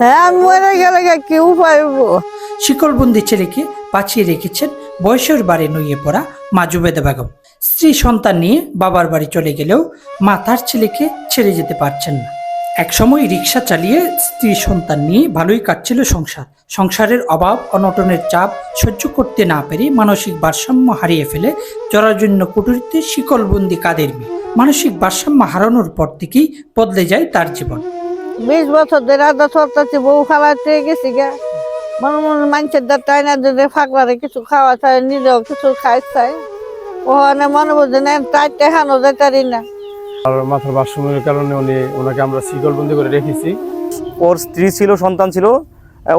হ্যাঁ আমি মরে গেলে কি উপায় শিকলবন্দি ছেলেকে বাঁচিয়ে রেখেছেন বয়সের বাড়ি নুয়ে পড়া মা জুবেদা বেগম। স্ত্রী সন্তান নিয়ে বাবার বাড়ি চলে গেলেও মা তার ছেলেকে ছেড়ে যেতে পারছেন না। একসময় রিক্সা চালিয়ে স্ত্রী সন্তান নিয়ে ভালোই কাটছিল সংসার। সংসারের অভাব, অনটনের চাপ সহ্য করতে না পেরে মানসিক ভারসাম্য হারিয়ে ফেলে জরাজন্য কুটুরিতে শিকলবন্দি কাদের মেয়ে। মানসিক ভারসাম্য হারানোর পর থেকেই বদলে যায় তার জীবন। বিশ বছর ধরে আদা সরতাছি বউ খাওয়াতে গেছি গা। মনে মনে মানুষের দ্বার তাই না যদি ফাঁকলারে কিছু খাওয়া চাই নিজেও কিছু খাই চাই ওখানে মনে বুঝে না তাইতে হানো যেতারি না। আর মাথার ভারসাম্যের কারণে উনি ওনাকে আমরা শিকলবন্দি করে রেখেছি। ওর স্ত্রী ছিল সন্তান ছিল।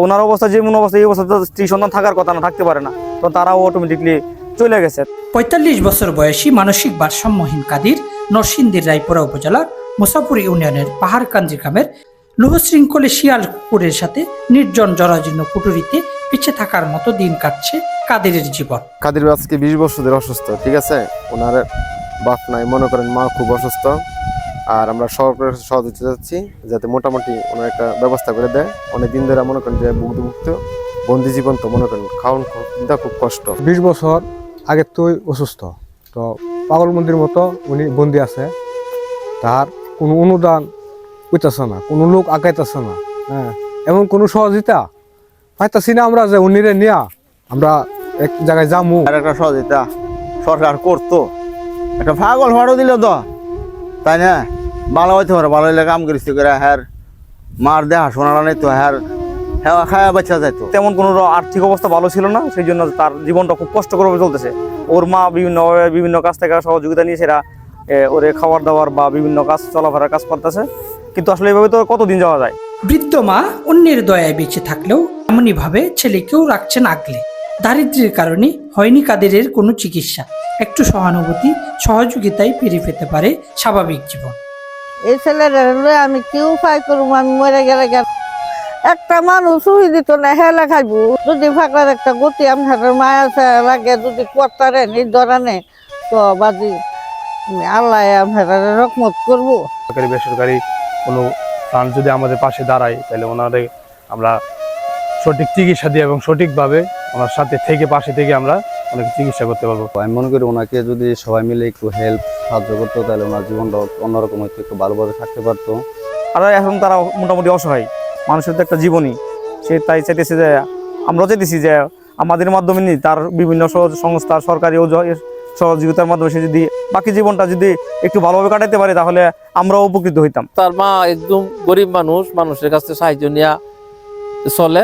ওনার অবস্থা যেমন অবস্থা এই অবস্থা তো স্ত্রী সন্তান থাকার কথা না থাকতে পারে না। তো তারাও অটোমেটিকলি চলে গেছে। পঁয়তাল্লিশ বছর বয়সী মানসিক ভারসাম্যহীন কাদির নরসিংদীর রায়পুরা উপজেলার মুসাপুর ইউনিয়নের পাহাড়কান্দি গ্রামের লোহশৃঙ্খলে শিয়ালপুরের সাথে নির্জন জরাজীর্ণ কুটুরিতে পিছে থাকার মতো দিন কাটছে কাদেরের জীবন। কাদের আজকে বিশ বছর ধরে অসুস্থ ঠিক আছে? ওনার বাপ নাই মনে করেন মা খুব অসুস্থ। আর আমরা সরকারের সহযোগিতা চাচ্ছি যাতে মোটামুটি ওনার একটা ব্যবস্থা করে দেয়। অনেক দিন ধরে মনে করেন যে মুক্ত বন্দি জীবন তো মনে করেন খাওয়ান দিতে খুব কষ্ট। বিশ বছর আগে তুই অসুস্থ তো পাগল মন্দির মতো উনি বন্দি আছে। তার কোনো অনুদান উইতেছে না কোনো লোক আগাইতেছে না হ্যাঁ। এমন কোনো সহযোগিতা পাইতাছি না আমরা যে উনিরে নিয়া আমরা এক জায়গায় যামু। আর একটা সহযোগিতা সরকার করতো। একটা পাগল ভাড়ো দিল তো তাই না? ভালো হইতে পারে ভালো হইলে কাম করিস করে হ্যার মার দেখা শোনার নেই তো হ্যার হ্যাঁ খায়া বাচ্চা যাইতো তেমন কোনো আর্থিক অবস্থা ভালো ছিল না সেই জন্য তার জীবনটা খুব কষ্টকর ভাবে চলতেছে। ওর মা বিভিন্নভাবে বিভিন্ন কাজ থেকে সহযোগিতা নিয়ে এ, ওরে খাবার দাবার বা বিভিন্ন কাজ চলাফেরার কাজ করতেছে। কিন্তু আসলে এভাবে তো কতদিন যাওয়া যায়? বৃদ্ধ মা অন্যের দয়ায় বেঁচে থাকলেও এমনই ভাবে ছেলেকেও রাখছেন আগলে দারিদ্র্যের কারণে হয়নি কাদেরের কোনো চিকিৎসা। একটু সহানুভূতি সহযোগিতায় ফিরে পেতে পারে স্বাভাবিক জীবন। এই ছেলেরা আমি কি উপায় করব আমি মরে গেলে গা একটা মানুষ উহি দিত না হেলা খাইব। যদি ফাঁকলার একটা গতি আমার মায়া আছে লাগে যদি তো বাদি আল্লাহ আমার রকমত করব। সরকারি বেসরকারি কোনো প্রাণ যদি আমাদের পাশে দাঁড়ায় তাহলে ওনাদের আমরা সঠিক চিকিৎসা দিয়ে এবং সঠিকভাবে ওনার সাথে থেকে পাশে থেকে আমরা ওনাকে চিকিৎসা করতে পারব। আমি মনে করি ওনাকে যদি সবাই মিলে একটু হেল্প সাহায্য করতো তাহলে ওনার জীবনটা অন্যরকম হয়তো একটু ভালোভাবে থাকতে পারতো। আর এখন তারা মোটামুটি অসহায়। মানুষের তো একটা জীবনী সে তাই চাইতেছে যে আমরাও চাইতেছি যে আমাদের মাধ্যমে নি তার বিভিন্ন সংস্থা সরকারি ও সহযোগিতার মাধ্যমে সে যদি বাকি জীবনটা যদি একটু ভালোভাবে কাটাতে পারে তাহলে আমরাও উপকৃত হইতাম। তার মা একদম গরিব মানুষ মানুষের কাছ থেকে সাহায্য নেওয়া চলে।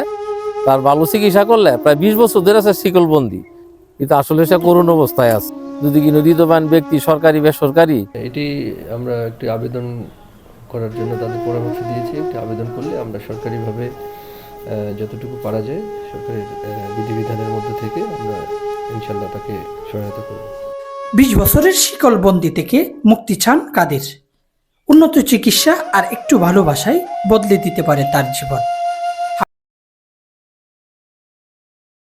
তার ভালো চিকিৎসা করলে প্রায় বিশ বছর ধরে আছে শিকলবন্দি। কিন্তু আসলে সে করুণ অবস্থায় আছে। যদি কিনো দিতবান ব্যক্তি সরকারি বেসরকারি এটি আমরা একটি আবেদন করার জন্য তাদের পরামর্শ দিয়েছি। একটি আবেদন করলে আমরা সরকারিভাবে যতটুকু পারা যায় সরকারের বিধিবিধানের মধ্যে থেকে আমরা ইনশাল্লাহ তাকে সহায়তা করব। বিশ বছরের শিকল বন্দি থেকে মুক্তি চান কাদের? উন্নত চিকিৎসা আর একটু ভালোবাসায় বদলে দিতে পারে তার জীবন।